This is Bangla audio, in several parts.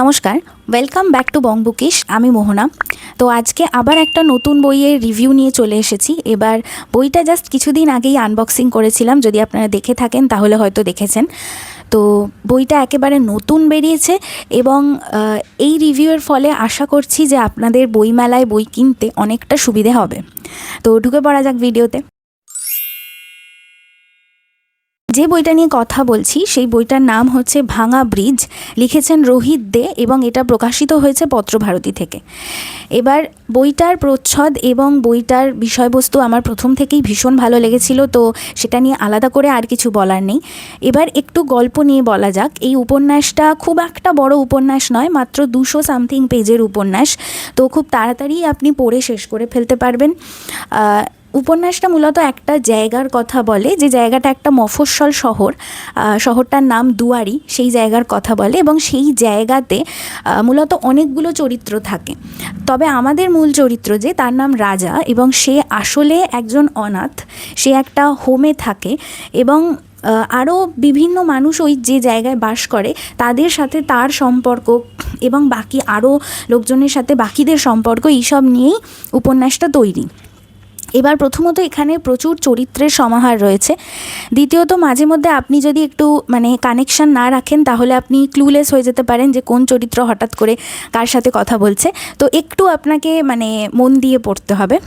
নমস্কার welcome back to bong bookish আমি মোহনা। তো আজকে আবার একটা নতুন বইয়ের রিভিউ নিয়ে চলে এসেছি। এবার বইটা জাস্ট কিছুদিন আগেই আনবক্সিং করেছিলাম, যদি আপনারা দেখে থাকেন তাহলে হয়তো দেখেছেন। তো বইটা একেবারে নতুন বেরিয়েছে এবং এই রিভিউয়ের ফলে আশা করছি যে আপনাদের বইমেলায় বই কিনতে অনেকটা সুবিধে হবে। তো ঢুকে পড়া যাক ভিডিওতে যে বইটা নিয়ে কথা বলছি, সেই বইটার নাম হচ্ছে ভাঙা ব্রিজ। লিখেছেন রোহিত দে এবং এটা প্রকাশিত হয়েছে পত্রভারতী থেকে। এবার বইটার প্রচ্ছদ এবং বইটার বিষয়বস্তু আমার প্রথম থেকেই ভীষণ ভালো লেগেছিল, তো সেটা নিয়ে আলাদা করে আর কিছু বলার নেই। এবার একটু গল্প নিয়ে বলা যাক। এই উপন্যাসটা খুব একটা বড় উপন্যাস নয়, মাত্র দুশো সামথিং পেজের উপন্যাস, তো খুব তাড়াতাড়ি আপনি পড়ে শেষ করে ফেলতে পারবেন। উপন্যাসটা মূলত একটা জায়গার কথা বলে, যে জায়গাটা একটা মফস্বল শহর শহরটার নাম দুয়ারি, সেই জায়গার কথা বলে এবং সেই জায়গাতে মূলত অনেকগুলো চরিত্র থাকে। তবে আমাদের মূল চরিত্র যে, তার নাম রাজা এবং সে আসলে একজন অনাথ, সে একটা হোমে থাকে এবং আরও বিভিন্ন মানুষ ওই যে জায়গায় বাস করে, তাদের সাথে তার সম্পর্ক এবং বাকি আরও লোকজনের সাথে বাকিদের সম্পর্ক, এইসব নিয়েই উপন্যাসটা তৈরি। এবার প্রথমত এখানে প্রচুর চরিত্রের সমাহার রয়েছে। দ্বিতীয়ত, মাঝে মধ্যে আপনি যদি একটু মানে কানেকশন না রাখেন, তাহলে আপনি ক্লুলেস হয়ে যেতে পারেন যে কোন চরিত্র হঠাৎ করে কার সাথে কথা বলছে। তো একটু আপনাকে মানে মন দিয়ে পড়তে হবে।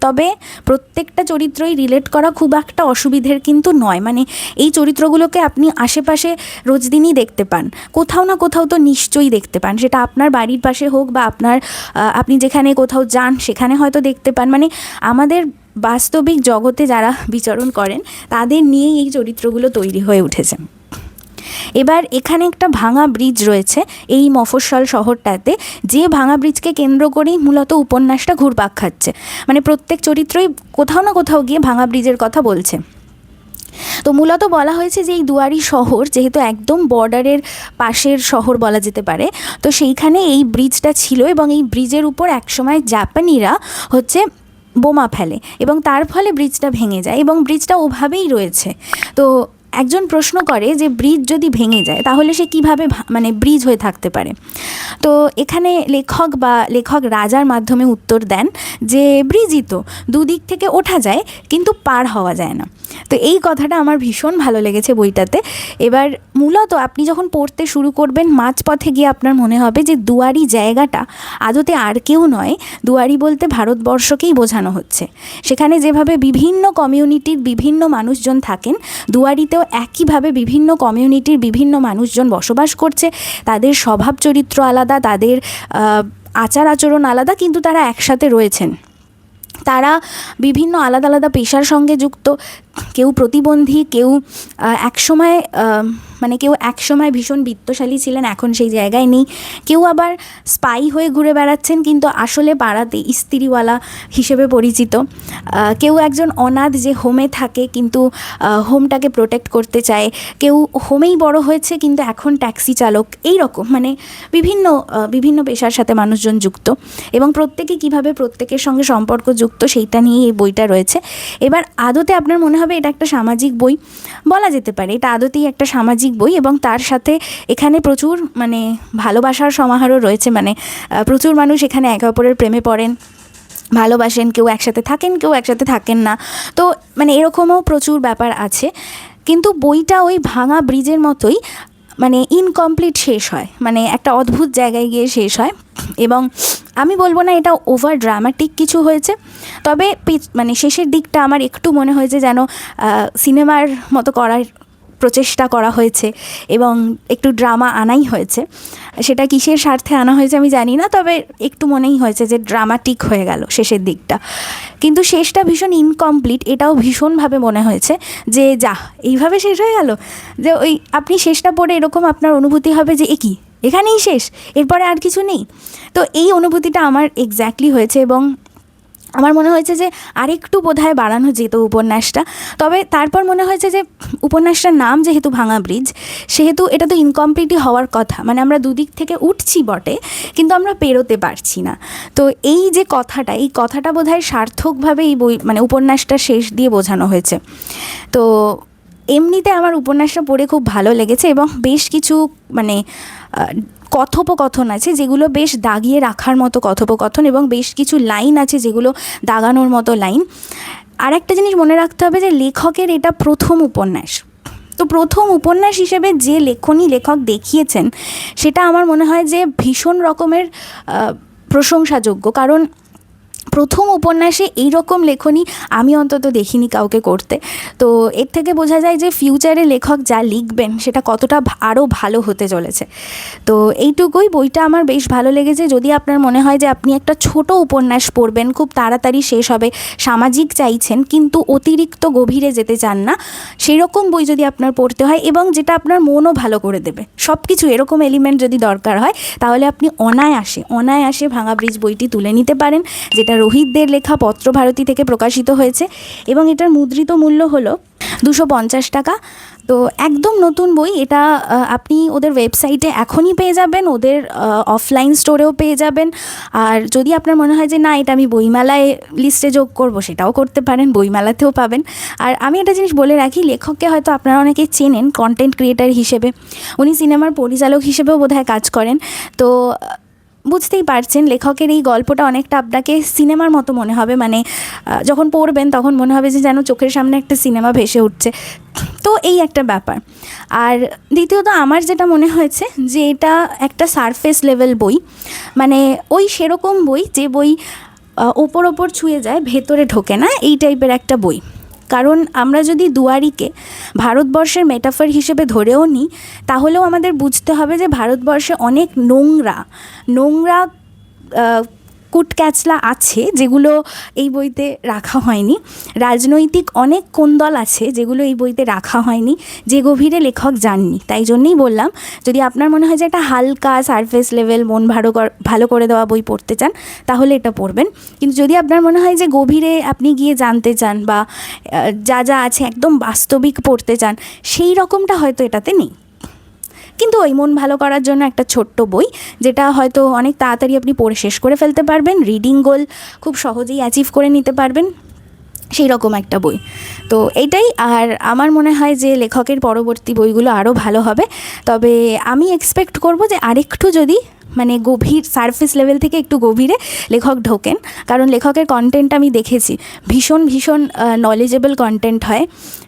তবে প্রত্যেকটা চরিত্রই রিলেট করা খুব একটা অসুবিধের কিন্তু নয়। মানে এই চরিত্রগুলোকে আপনি আশেপাশে রোজ দিনই দেখতে পান। কোথাও না কোথাও তো নিশ্চয়ই দেখতে পান। সেটা আপনার বাড়ির পাশে হোক বা আপনার আপনি যেখানে কোথাও যান সেখানে হয়তো দেখতে পান। মানে আমাদের বাস্তবিক জগতে যারা বিচরণ করেন, তাদের নিয়েই এই চরিত্রগুলো তৈরি হয়ে উঠেছে। এবার এখানে একটা ভাঙা ব্রিজ রয়েছে এই মফস্বল শহরটাতে। যে ভাঙা ব্রিজকে কেন্দ্র করেই মূলত উপন্যাসটা ঘুরপাক খাচ্ছে। মানে প্রত্যেক চরিত্রই কোথাও না কোথাও গিয়ে ভাঙা ব্রিজের কথা বলছে। তো মূলত বলা হয়েছে যে এই দুয়ারি শহর যেহেতু একদম বর্ডারের পাশের শহর বলা যেতে পারে, তো সেইখানে এই ব্রিজটা ছিল এবং এই ব্রিজের উপর একসময় জাপানিরা হচ্ছে বোমা ফেলে এবং তার ফলে ব্রিজটা ভেঙে যায় এবং ব্রিজটা ওভাবেই রয়েছে। তো একজন প্রশ্ন করে যে ব্রিজ যদি ভেঙে যায়, তাহলে সে কীভাবে মানে ব্রিজ হয়ে থাকতে পারে? তো এখানে লেখক বা লেখক রাজার মাধ্যমে উত্তর দেন যে ব্রিজই তো, দুদিক থেকে ওঠা যায় কিন্তু পার হওয়া যায় না। তো এই কথাটা আমার ভীষণ ভালো লেগেছে বইটাতে। এবার মূলত আপনি যখন পড়তে শুরু করবেন, মাঝপথে গিয়ে আপনার মনে হবে যে দুয়ারি জায়গাটা আদতে আর কেউ নয়, দুয়ারি বলতে ভারতবর্ষকেই বোঝানো হচ্ছে। সেখানে যেভাবে বিভিন্ন কমিউনিটির বিভিন্ন মানুষজন থাকেন, দুয়ারিতেও একইভাবে বিভিন্ন কমিউনিটির বিভিন্ন মানুষজন বসবাস করছে। তাদের স্বভাব চরিত্র আলাদা, তাদের আচার আচরণ আলাদা, কিন্তু তারা একসাথে রয়েছেন। তারা বিভিন্ন আলাদা আলাদা পেশার সঙ্গে যুক্ত। কেউ প্রতিবন্ধী, কেউ একসময় মানে কেউ একসময় ভীষণ বিত্তশালী ছিলেন, এখন সেই জায়গায় নেই। কেউ আবার স্পাই হয়ে ঘুরে বেড়াচ্ছেন, কিন্তু আসলে পাড়াতে ইস্ত্রিওয়ালা হিসেবে পরিচিত। কেউ একজন অনাথ যে হোমে থাকে, কিন্তু হোমটাকে প্রোটেক্ট করতে চায়। কেউ হোমেই বড় হয়েছে, কিন্তু এখন ট্যাক্সি চালক। এই রকম মানে বিভিন্ন বিভিন্ন পেশার সাথে মানুষজন যুক্ত। এবং প্রত্যেকে কীভাবে প্রত্যেকের সঙ্গে সম্পর্ক যুক্ত, সেইটা নিয়েই এই বইটা রয়েছে। এবার আদতে আপনার মনে হবে এটা একটা সামাজিক বই। বলা যেতে পারে, এটা আদতেই একটা সামাজিক বই এবং তার সাথে এখানে প্রচুর মানে ভালোবাসার সমাহারও রয়েছে। মানে প্রচুর মানুষ এখানে একে অপরের প্রেমে পড়েন, ভালোবাসেন, কেউ একসাথে থাকেন, কেউ একসাথে থাকেন না। তো মানে এরকমও প্রচুর ব্যাপার আছে। কিন্তু বইটা ওই ভাঙা ব্রিজের মতোই মানে ইনকমপ্লিট শেষ হয়। মানে একটা অদ্ভুত জায়গায় গিয়ে শেষ হয় এবং আমি বলব না এটা ওভার ড্রামাটিক কিছু হয়েছে, তবে মানে শেষের দিকটা আমার একটু মনে হয়েছে যেন সিনেমার মতো করার প্রচেষ্টা করা হয়েছে এবং একটু ড্রামা আনাই হয়েছে। সেটা কিসের স্বার্থে আনা হয়েছে আমি জানি না, তবে একটু মনেই হয়েছে যে ড্রামাটিক হয়ে গেল শেষের দিকটা। কিন্তু শেষটা ভীষণ ইনকমপ্লিট এটাও ভীষণভাবে মনে হয়েছে যে যা এইভাবে শেষ হয়ে গেল? যে ওই, আপনি শেষটা পড়ে এরকম আপনার অনুভূতি হবে যে, এ কি? এখানেই শেষ, এরপরে আর কিছু নেই। তো এই অনুভূতিটা আমার এক্স্যাক্টলি হয়েছে এবং আমার মনে হয়েছে যে আরেকটু বোধহয় বাড়ানো যেত উপন্যাসটা। তবে তারপর মনে হয়েছে যে উপন্যাসটার নাম যেহেতু ভাঙা ব্রিজ সেহেতু এটা তো ইনকমপ্লিটই হওয়ার কথা। মানে আমরা দুদিক থেকে উঠছি বটে, কিন্তু আমরা পেরোতে পারছি না। তো এই যে কথাটা, এই কথাটা বোধহয় সার্থকভাবে এই বই মানে উপন্যাসটা শেষ দিয়ে বোঝানো হয়েছে। তো এমনিতে আমার উপন্যাসটা পড়ে খুব ভালো লেগেছে এবং বেশ কিছু মানে কথোপকথন আছে যেগুলো বেশ দাগিয়ে রাখার মতো কথোপকথন এবং বেশ কিছু লাইন আছে যেগুলো দাগানোর মতো লাইন। আর একটা জিনিস মনে রাখতে হবে যে লেখকের এটা প্রথম উপন্যাস। তো প্রথম উপন্যাস হিসেবে যে লেখনী লেখক দেখিয়েছেন, সেটা আমার মনে হয় যে ভীষণ রকমের প্রশংসাযোগ্য। কারণ প্রথম উপন্যাসে এই রকম লেখনী আমি অন্তত দেখিনি কাউকে করতে। তো এর থেকে বোঝা যায় যে ফিউচারে লেখক যা লিখবেন সেটা কতটা আরও ভালো হতে চলেছে। তো এইটুকুই, বইটা আমার বেশ ভালো লেগেছে। যদি আপনার মনে হয় যে আপনি একটা ছোট উপন্যাস পড়বেন, খুব তাড়াতাড়ি শেষ হবে, সামাজিক চাইছেন, কিন্তু অতিরিক্ত গভীরে যেতে চান না সেই রকম বই যদি আপনার পড়তে হয় এবং যেটা আপনার মনও ভালো করে দেবে সব কিছু এরকম এলিমেন্ট যদি দরকার হয়, তাহলে আপনি অনায়াসে অনায়াসে ভাঙা ব্রিজ বইটি তুলে নিতে পারেন যেটা রোহিতদের লেখা পত্রভারতী থেকে প্রকাশিত হয়েছে এবং এটার মুদ্রিত মূল্য হলো দুশো পঞ্চাশ টাকা। তো একদম নতুন বই, এটা আপনি ওদের ওয়েবসাইটে এখনই পেয়ে যাবেন, ওদের অফলাইন স্টোরেও পেয়ে যাবেন। আর যদি আপনার মনে হয় যে না, এটা আমি বইমেলায় লিস্টে যোগ করব, সেটাও করতে পারেন, বইমেলাতেও পাবেন। আর আমি একটা জিনিস বলে রাখি, লেখককে হয়তো আপনারা অনেকে চেনেন কন্টেন্ট ক্রিয়েটার হিসেবে। উনি সিনেমার পরিচালক হিসেবেও বোধহয় কাজ করেন। তো বুঝতেই পারছেন, লেখকের এই গল্পটা অনেকটা আপনাকে সিনেমার মতো মনে হবে। মানে যখন পড়বেন তখন মনে হবে যে যেন চোখের সামনে একটা সিনেমা ভেসে উঠছে। তো এই একটা ব্যাপার। আর দ্বিতীয়ত আমার যেটা মনে হয়েছে যে এটা একটা সারফেস লেভেল বই। মানে ওই সেরকম বই যে বই ওপর ওপর ছুঁয়ে যায়, ভেতরে ঢোকে না, এই টাইপের একটা বই। কারণ আমরা যদি দুয়ারিকে ভারতবর্ষের মেটাফার হিসেবে ধরেও নিই, তাহলেও আমাদের বুঝতে হবে যে ভারতবর্ষে অনেক নোংরা নোংরা আহ, কুটক্যাচলা আছে যেগুলো এই বইতে রাখা হয়নি। রাজনৈতিক অনেক কোন্দল আছে যেগুলো এই বইতে রাখা হয়নি। যে গভীরে লেখক যাননি। তাই জন্যই বললাম যদি আপনার মনে হয় যে একটা হালকা সারফেস লেভেল মন ভালো ভালো করে দেওয়া বই পড়তে চান তাহলে এটা পড়বেন। কিন্তু যদি আপনার মনে হয় যে গভীরে আপনি গিয়ে জানতে চান বা যা যা আছে একদম বাস্তবিক পড়তে চান সেই রকমটা হয়তো এটাতে নেই। কিন্তু ওই মন ভালো করার জন্য একটা ছোট্ট বই, যেটা হয়তো অনেক তাড়াতাড়ি আপনি পড়ে শেষ করে ফেলতে পারবেন। রিডিং গোল খুব সহজেই অ্যাচিভ করে নিতে পারবেন। সেই রকম একটা বই। তো এটাই, আর আমার মনে হয় যে লেখকের পরবর্তী বইগুলো আরও ভালো হবে। তবে আমি এক্সপেক্ট করব যে আরেকটু যদি মানে গভীর সারফেস লেভেল থেকে একটু গভীরে লেখক ঢোকেন। কারণ লেখকের কন্টেন্ট আমি দেখেছি। ভীষণ ভীষণ নলেজেবল কন্টেন্ট হয়।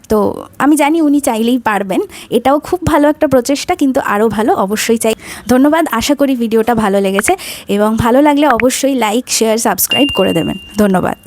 তো আমি জানি উনি চাইলেই পারবেন। এটাও খুব ভালো একটা প্রচেষ্টা, কিন্তু আরও ভালো অবশ্যই চাই। ধন্যবাদ, আশা করি ভিডিওটা ভালো লেগেছে। এবং ভালো লাগলে অবশ্যই লাইক শেয়ার সাবস্ক্রাইব করে দেবেন। ধন্যবাদ।